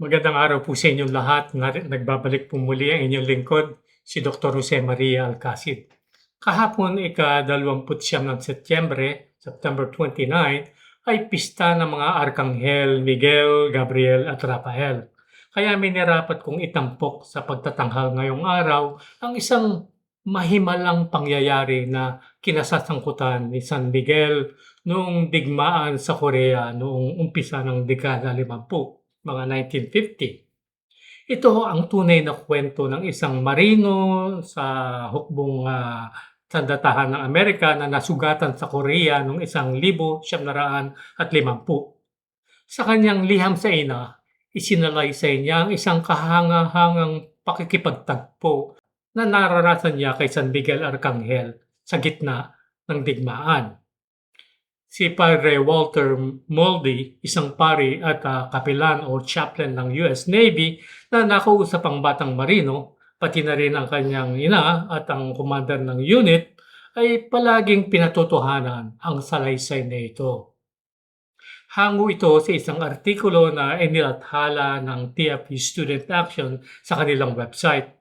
Magandang araw po sa inyong lahat. Nagbabalik po muli ang inyong lingkod, si Dr. Jose Maria Alcacid. Kahapon, ika-29 ng Setyembre, September 29, ay pista ng mga Arkanghel Miguel, Gabriel at Rafael. Kaya minarapat kong itampok sa pagtatanghal ngayong araw ang isang mahimalang pangyayari na kinasasangkutan ni San Miguel noong digmaan sa Korea noong umpisa ng dekada 50 mga 1950. Ito ang tunay na kwento ng isang marino sa hukbong uh, sandatahan ng Amerika na nasugatan sa Korea noong isang libo siyam naraan at limampu. Sa kanyang liham sa ina, isinalaysay niya ang isang kahangahangang pakikipagtagpo na naranasan niya kay San Miguel Arcangel sa gitna ng digmaan si Padre Walter Moldy, isang pari at uh, kapilan o chaplain ng US Navy na nakausap ang batang marino, pati na rin ang kanyang ina at ang commander ng unit, ay palaging pinatotohanan ang salaysay na ito. Hango ito sa isang artikulo na inilathala ng TFU Student Action sa kanilang website.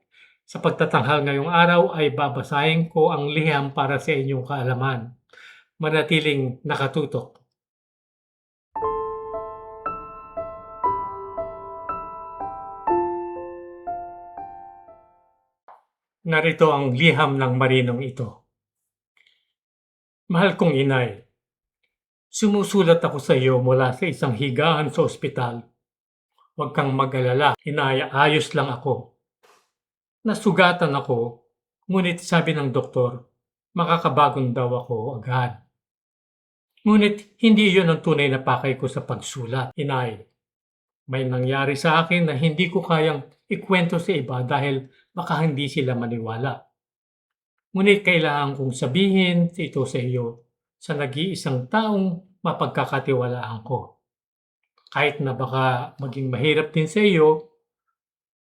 Sa pagtatanghal ngayong araw ay babasahin ko ang liham para sa inyong kaalaman manatiling nakatutok. Narito ang liham ng marinong ito. Mahal kong inay, sumusulat ako sa iyo mula sa isang higaan sa ospital. Huwag kang mag-alala, inaya, ayos lang ako. Nasugatan ako, ngunit sabi ng doktor, makakabagong daw ako agad. Ngunit hindi iyon ang tunay na pakay ko sa pagsulat, inay. May nangyari sa akin na hindi ko kayang ikwento sa iba dahil baka hindi sila maniwala. Ngunit kailangan kong sabihin ito sa iyo sa nag-iisang taong mapagkakatiwalaan ko. Kahit na baka maging mahirap din sa iyo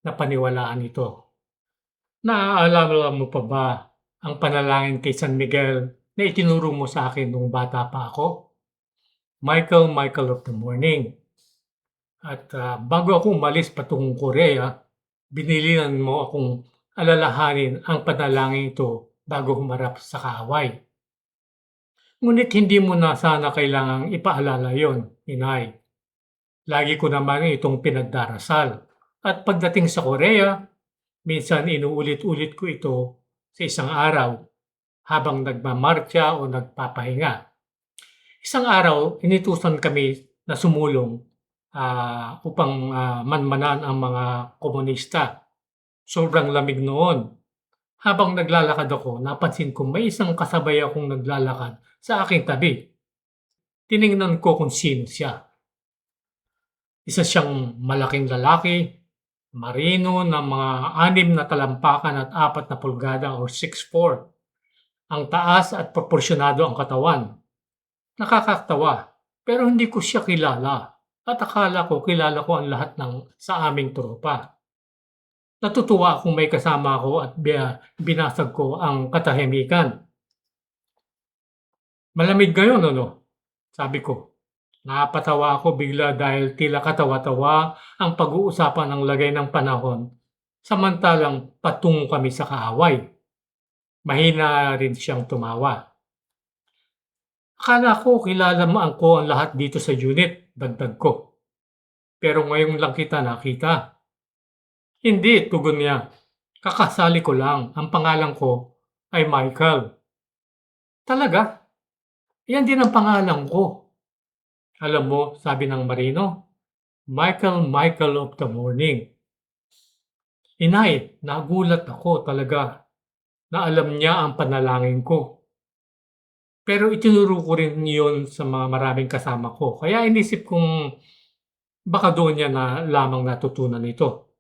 na paniwalaan ito. Naaalala mo pa ba ang panalangin kay San Miguel na itinuro mo sa akin nung bata pa ako? Michael, Michael of the Morning. At uh, bago ako umalis patungong Korea, binilinan mo akong alalahanin ang panalangin ito bago humarap sa kaaway. Ngunit hindi mo na sana kailangang ipaalala yon, inay. Lagi ko naman itong pinagdarasal. At pagdating sa Korea, minsan inuulit-ulit ko ito sa isang araw habang nagmamarcha o nagpapahinga. Isang araw, initusan kami na sumulong uh, upang uh, manmanan ang mga komunista. Sobrang lamig noon. Habang naglalakad ako, napansin ko may isang kasabay akong naglalakad sa aking tabi. Tiningnan ko kung sino siya. Isa siyang malaking lalaki, marino na mga anim na talampakan at apat na pulgada o 6'4". Ang taas at proporsyonado ang katawan. Nakakatawa, pero hindi ko siya kilala at akala ko kilala ko ang lahat ng sa aming tropa. Natutuwa kung may kasama ako at binasag ko ang katahimikan. Malamig ngayon, ano? Sabi ko. Napatawa ako bigla dahil tila katawa-tawa ang pag-uusapan ng lagay ng panahon samantalang patungo kami sa kaaway. Mahina rin siyang tumawa. Akala ko kilala mo ang ko ang lahat dito sa unit, dagdag ko. Pero ngayon lang kita nakita. Hindi, tugon niya. Kakasali ko lang. Ang pangalan ko ay Michael. Talaga? Yan din ang pangalan ko. Alam mo, sabi ng marino, Michael Michael of the Morning. Inay, nagulat ako talaga na alam niya ang panalangin ko. Pero itinuro ko rin yun sa mga maraming kasama ko. Kaya inisip kong baka doon niya na lamang natutunan ito.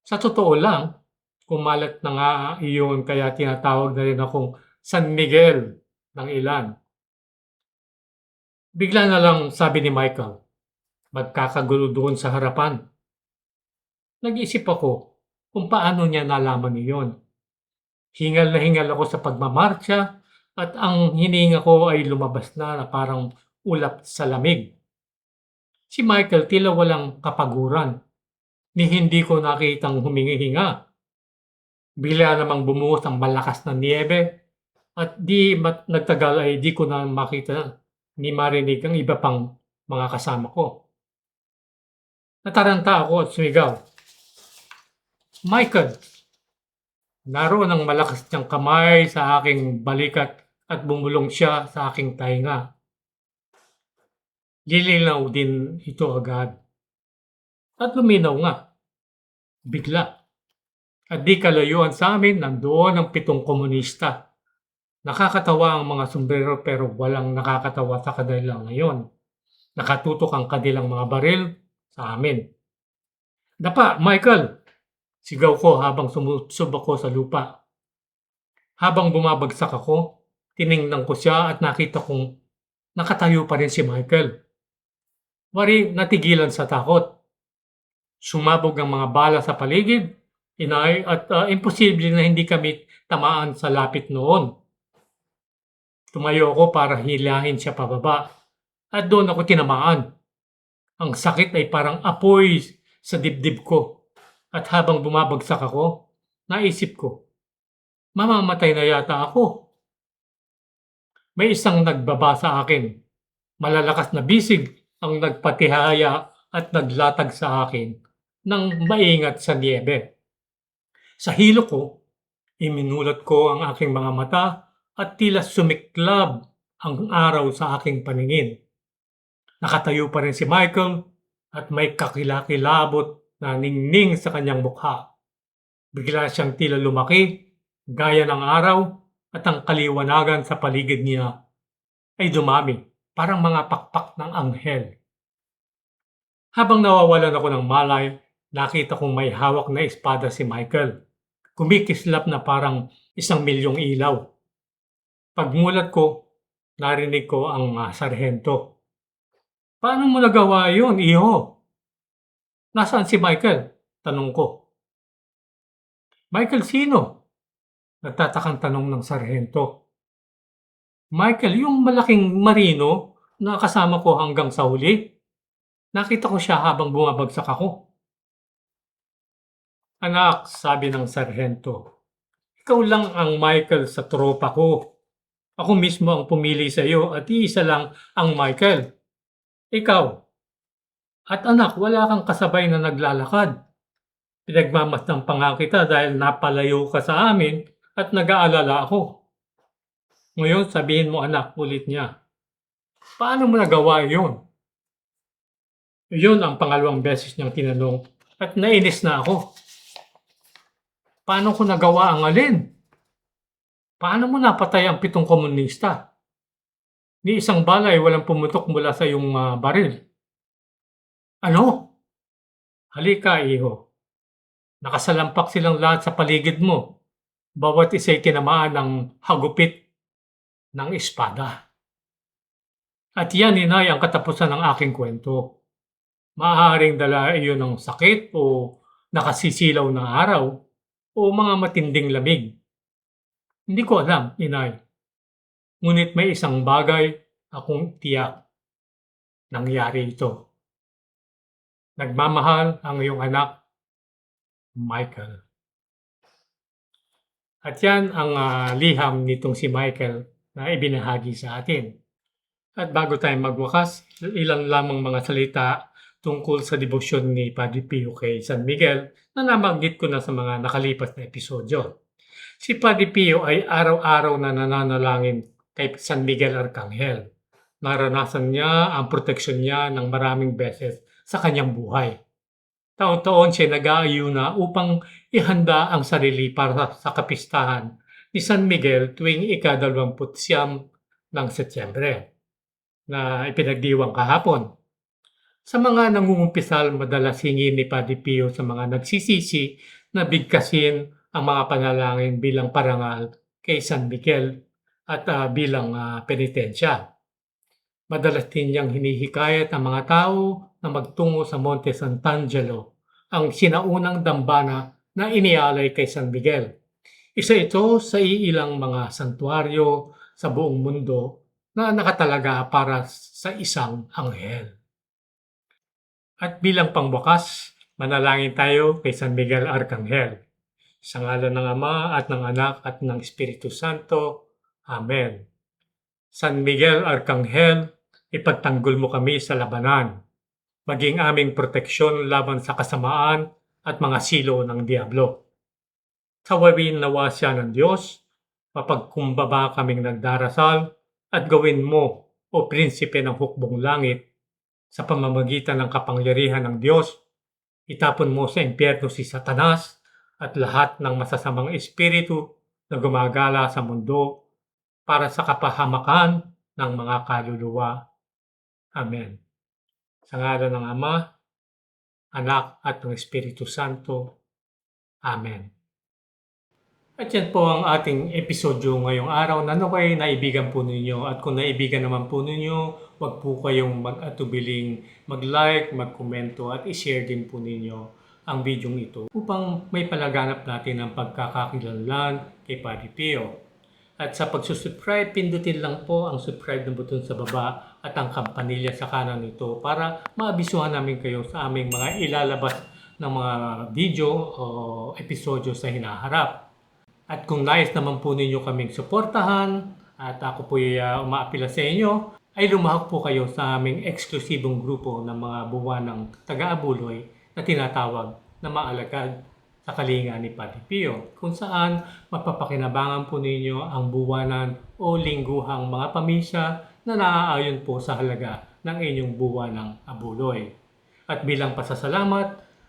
Sa totoo lang, kumalat na nga iyon kaya tinatawag na rin akong San Miguel ng ilan. Bigla na lang sabi ni Michael, magkakagulo doon sa harapan. Nag-isip ako kung paano niya nalaman iyon. Hingal na hingal ako sa pagmamarcha at ang hininga ko ay lumabas na na parang ulap sa lamig. Si Michael tila walang kapaguran. ni hindi ko nakitang humingi-hinga. Bigla namang bumuhos ang malakas na niebe at di mat nagtagal ay di ko na makita ni marinig ang iba pang mga kasama ko. Nataranta ako at sumigaw. Michael! Naroon ang malakas niyang kamay sa aking balikat at bumulong siya sa aking tainga. Lilinaw din ito agad. At luminaw nga. Bigla. At di kalayuan sa amin nandoon ang pitong komunista. Nakakatawa ang mga sombrero pero walang nakakatawa sa kanila ngayon. Nakatutok ang kanilang mga baril sa amin. Dapa, Michael! Sigaw ko habang sumusub ako sa lupa. Habang bumabagsak ako, tiningnan ko siya at nakita kong nakatayo pa rin si Michael. Wari natigilan sa takot. Sumabog ang mga bala sa paligid, inay at ah, imposible na hindi kami tamaan sa lapit noon. Tumayo ako para hilahin siya pababa at doon ako tinamaan. Ang sakit ay parang apoy sa dibdib ko at habang bumabagsak ako, naisip ko, mamamatay na yata ako. May isang nagbaba sa akin. Malalakas na bisig ang nagpatihaya at naglatag sa akin ng maingat sa niebe. Sa hilo ko, iminulat ko ang aking mga mata at tila sumiklab ang araw sa aking paningin. Nakatayo pa rin si Michael at may kakilakilabot na ningning sa kanyang mukha. Bigla siyang tila lumaki, gaya ng araw, at ang kaliwanagan sa paligid niya ay dumami, parang mga pakpak ng anghel. Habang nawawalan ako ng malay, nakita kong may hawak na espada si Michael. Kumikislap na parang isang milyong ilaw. Pagmulat ko, narinig ko ang ah, sarhento. Paano mo nagawa yun, iho? Nasaan si Michael? Tanong ko. Michael sino? Nagtatakang tanong ng sarhento. Michael, yung malaking marino na kasama ko hanggang sa huli. Nakita ko siya habang bumabagsak ako. Anak, sabi ng sarhento, ikaw lang ang Michael sa tropa ko. Ako mismo ang pumili sa iyo at iisa lang ang Michael. Ikaw. At anak, wala kang kasabay na naglalakad. Pinagmamasdan pa nga dahil napalayo ka sa amin at nag-aalala ako. Ngayon, sabihin mo anak, ulit niya. Paano mo nagawa yun? Yun ang pangalawang beses niyang tinanong at nainis na ako. Paano ko nagawa ang alin? Paano mo napatay ang pitong komunista? Ni isang bala ay walang pumutok mula sa iyong ah, baril. Ano? Halika, iho. Nakasalampak silang lahat sa paligid mo. Bawat isa'y tinamaan ng hagupit ng espada. At yan, inay, ang katapusan ng aking kwento. Maaaring dala iyon ng sakit o nakasisilaw na araw o mga matinding lamig. Hindi ko alam, inay. Ngunit may isang bagay akong tiyak. Nangyari ito. Nagmamahal ang iyong anak, Michael. At yan ang ah, liham nitong si Michael na ibinahagi sa atin. At bago tayo magwakas, ilan lamang mga salita tungkol sa debosyon ni Padre Pio kay San Miguel na nabanggit ko na sa mga nakalipas na episodyo. Si Padre Pio ay araw-araw na nananalangin kay San Miguel Arcangel. Naranasan niya ang proteksyon niya ng maraming beses sa kanyang buhay. Taon-taon siya nag-aayuna upang ihanda ang sarili para sa kapistahan ni San Miguel tuwing ika-29 ng Setyembre na ipinagdiwang kahapon. Sa mga nangungumpisal, madalas hingi ni Padre Pio sa mga nagsisisi na bigkasin ang mga panalangin bilang parangal kay San Miguel at ah, bilang ah, penitensya. Madalas din niyang hinihikayat ang mga tao na magtungo sa Monte Sant'Angelo, ang sinaunang dambana na inialay kay San Miguel. Isa ito sa iilang mga santuaryo sa buong mundo na nakatalaga para sa isang anghel. At bilang pangwakas, Manalangin tayo kay San Miguel Arcangel. Sa ngalan ng Ama at ng Anak at ng Espiritu Santo. Amen. San Miguel Arcangel, ipagtanggol mo kami sa labanan. Maging aming proteksyon laban sa kasamaan at mga silo ng Diablo. Sawawin nawa siya ng Diyos, mapagkumbaba kaming nagdarasal at gawin mo, o prinsipe ng hukbong langit, sa pamamagitan ng kapangyarihan ng Diyos, itapon mo sa impyerno si Satanas at lahat ng masasamang espiritu na gumagala sa mundo para sa kapahamakan ng mga kaluluwa. Amen. Sa ngalan ng Ama, Anak at ng Espiritu Santo. Amen. At yan po ang ating episodyo ngayong araw na naway naibigan po ninyo. At kung naibigan naman po ninyo, wag po kayong mag-atubiling mag-like, mag-komento at i-share din po ninyo ang video ito upang may palaganap natin ang pagkakakilanlan kay Padre Pio. At sa pagsusubscribe, pindutin lang po ang subscribe na button sa baba at ang kampanilya sa kanan nito para maabisuhan namin kayo sa aming mga ilalabas ng mga video o episodyo sa hinaharap. At kung nais naman po ninyo kaming suportahan at ako po uh, umaapila sa inyo, ay lumahok po kayo sa aming eksklusibong grupo ng mga buwan ng taga-abuloy na tinatawag na maalagad sa kalinga ni Padre Pio, kung saan mapapakinabangan po ninyo ang buwanan o lingguhang mga pamisa na naaayon po sa halaga ng inyong buwan ng abuloy. At bilang pasasalamat,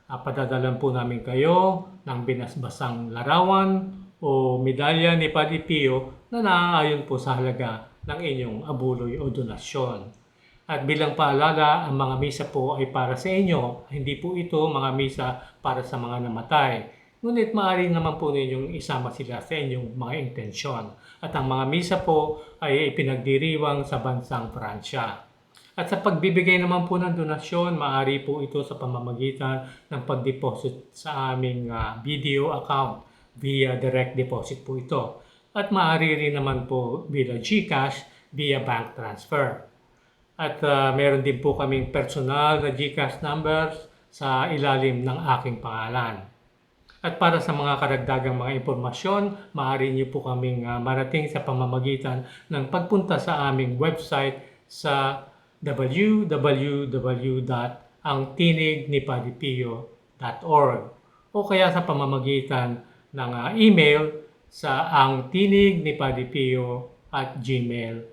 uh, padadalan po namin kayo ng binasbasang larawan o medalya ni Padre Pio na naaayon po sa halaga ng inyong abuloy o donasyon. At bilang paalala, ang mga misa po ay para sa inyo. Hindi po ito mga misa para sa mga namatay. Ngunit maaari naman po ninyong isama sila sa inyong mga intensyon. At ang mga misa po ay ipinagdiriwang sa bansang Pransya. At sa pagbibigay naman po ng donasyon, maaari po ito sa pamamagitan ng pag-deposit sa aming uh, video account via direct deposit po ito. At maaari rin naman po via GCash via bank transfer. At uh, meron din po kaming personal na GCash numbers sa ilalim ng aking pangalan. At para sa mga karagdagang mga impormasyon, maaari niyo po kaming uh, marating sa pamamagitan ng pagpunta sa aming website sa www.angtinignipadipio.org o kaya sa pamamagitan ng uh, email sa angtinignipadipio at gmail.com.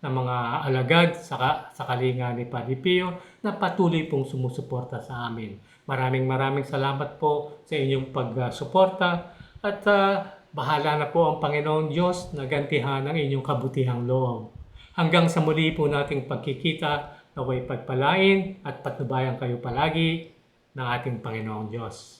na mga alagad sa, sa kalinga ni Padre Pio na patuloy pong sumusuporta sa amin. Maraming maraming salamat po sa inyong pagsuporta at uh, bahala na po ang Panginoong Diyos na gantihan ang inyong kabutihang loob. Hanggang sa muli po nating pagkikita, naway pagpalain at patnubayan kayo palagi ng ating Panginoong Diyos.